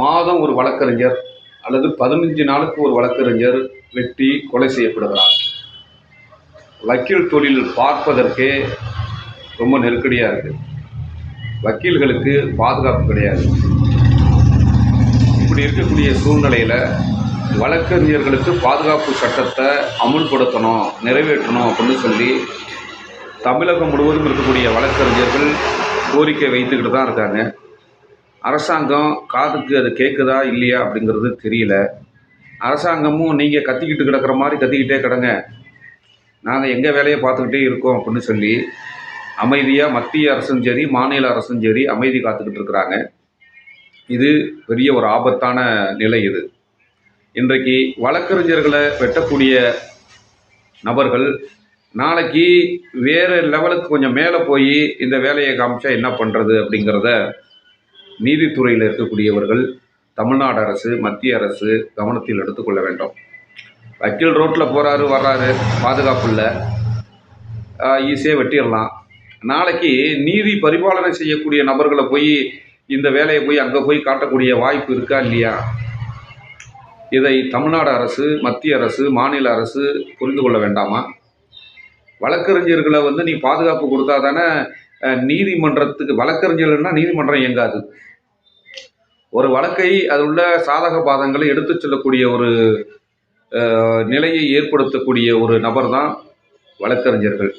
மாதம் ஒரு வழக்கறிஞர் அல்லது பதினஞ்சு நாளுக்கு ஒரு வழக்கறிஞர் வெட்டி கொலை செய்யப்படுகிறார். வக்கீல் தொழில் பார்ப்பதற்கே ரொம்ப நெருக்கடியாக இருக்குது வக்கீல்களுக்கு பாதுகாப்பு கிடையாது. இப்படி இருக்கக்கூடிய சூழ்நிலையில் வழக்கறிஞர்களுக்கு பாதுகாப்பு சட்டத்தை அமுல்படுத்தணும் நிறைவேற்றணும் அப்படின்னு சொல்லி தமிழகம் முழுவதும் இருக்கக்கூடிய வழக்கறிஞர்கள் கோரிக்கை வைத்துக்கிட்டு தான் இருக்காங்க. அரசாங்கம் காதுக்கு அது கேட்குதா இல்லையா அப்படிங்கிறது தெரியல. அரசாங்கமும் நீங்கள் கத்திக்கிட்டு கிடக்கிற மாதிரி கத்திக்கிட்டே கிடங்க. நாங்கள் எங்கள் வேலையை பார்த்துக்கிட்டே இருக்கோம் அப்படின்னு சொல்லி அமைதியாக மத்திய அரசும் சரி மாநில அரசும் சரி அமைதி காத்துக்கிட்டு இருக்கிறாங்க. இது பெரிய ஒரு ஆபத்தான நிலை இது. இன்றைக்கு வழக்கறிஞர்களை வெட்டக்கூடிய நபர்கள் நாளைக்கு வேறு லெவலுக்கு கொஞ்சம் மேலே போய் இந்த வேலையை காமிச்சா என்ன பண்ணுறது அப்படிங்கிறத நீதித்துறையில் இருக்கக்கூடியவர்கள் தமிழ்நாடு அரசு மத்திய அரசு கவனத்தில் எடுத்துக்கொள்ள வேண்டும். வக்கீல் ரோட்டில் போகிறாரு வர்றாரு பாதுகாப்பு இல்லை. ஈஸியாக வெட்டிடலாம். நாளைக்கு நீதி பரிபாலனை செய்யக்கூடிய நபர்களை போய் இந்த வேலையை போய் அங்கே போய் காட்டக்கூடிய வாய்ப்பு இருக்கா இல்லையா? இதை தமிழ்நாடு அரசு மத்திய அரசு மாநில அரசு புரிந்து கொள்ள வேண்டாமா? வழக்கறிஞர்களை வந்து நீ பாதுகாப்பு கொடுத்தா தானே அஹ், நீதிமன்றத்துக்கு வழக்கறிஞர்கள்னால் நீதிமன்றம் இயங்காது. ஒரு வழக்கை அதில் உள்ள சாதக பாதங்களை எடுத்துச் செல்லக்கூடிய ஒரு நிலையை ஏற்படுத்தக்கூடிய ஒரு நபர் தான் வழக்கறிஞர்கள்.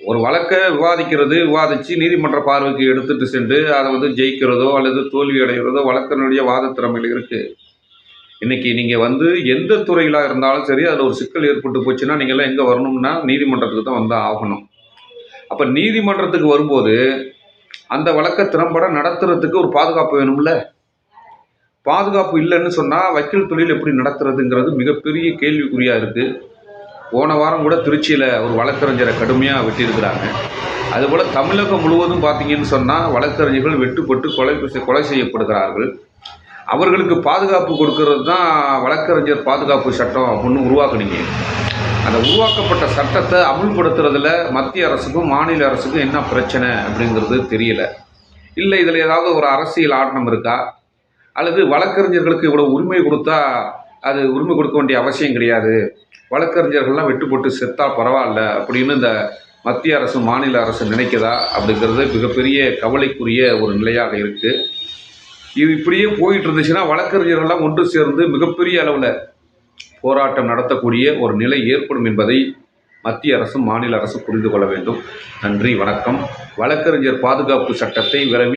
ஒரு வழக்கை விவாதிக்கிறது விவாதித்து நீதிமன்ற பார்வைக்கு எடுத்துட்டு சென்று அதை வந்து ஜெயிக்கிறதோ அல்லது தோல்வி அடைகிறதோ வழக்கறிஞருடைய வாத திறமையில் இருக்குது இன்றைக்கி நீங்கள் வந்து எந்த துறையிலாக இருந்தாலும் சரி அதில் ஒரு சிக்கல் ஏற்பட்டு போச்சுன்னா நீங்கள்லாம் எங்கே வரணும்னா நீதிமன்றத்துக்கு தான் வந்தால் ஆகணும். அப்போ நீதிமன்றத்துக்கு வரும்போது அந்த வழக்கை திறம்பட நடத்துறதுக்கு ஒரு பாதுகாப்பு வேணும்ல? பாதுகாப்பு இல்லைன்னு சொன்னால் வக்கீல் தொழில் எப்படி நடத்துறதுங்கிறது மிகப்பெரிய கேள்விக்குறியாக இருக்குது போன வாரம் கூட திருச்சியில் ஒரு வழக்கறிஞரை கடுமையாக வெட்டியிருக்கிறாங்க. அதுபோல் தமிழகம் முழுவதும் பார்த்தீங்கன்னு சொன்னால் வழக்கறிஞர்கள் வெட்டுப்பட்டு கொலை கொலை செய்யப்படுகிறார்கள். அவர்களுக்கு பாதுகாப்பு கொடுக்கறது தான் வழக்கறிஞர் பாதுகாப்பு சட்டம் அப்படின்னு உருவாக்குனீங்க. அந்த உருவாக்கப்பட்ட சட்டத்தை அமுல்படுத்துறதுல மத்திய அரசுக்கும் மாநில அரசுக்கும் என்ன பிரச்சனை அப்படிங்கிறது தெரியல. இல்லை இதில் ஏதாவது ஒரு அரசியல் ஆட்டம் இருக்கா? அல்லது வழக்கறிஞர்களுக்கு இவ்வளோ உரிமை கொடுத்தா அது உரிமை கொடுக்க வேண்டிய அவசியம் கிடையாது. வழக்கறிஞர்கள்லாம் வெட்டுப்பட்டு செத்தா பரவாயில்ல அப்படின்னு இந்த மத்திய அரசு மாநில அரசு நினைக்குதா அப்படிங்கிறது மிகப்பெரிய கவலைக்குரிய ஒரு நிலையாக இருக்குது இது இப்படியே போயிட்டு இருந்துச்சுன்னா வழக்கறிஞர்கள்லாம் ஒன்று சேர்ந்து மிகப்பெரிய அளவில் போராட்டம் நடத்தக்கூடிய ஒரு நிலை ஏற்படும் என்பதை மத்திய அரசும் மாநில அரசும் புரிந்து கொள்ள வேண்டும். நன்றி வணக்கம். வழக்கறிஞர் பாதுகாப்பு சட்டத்தை விரைவில்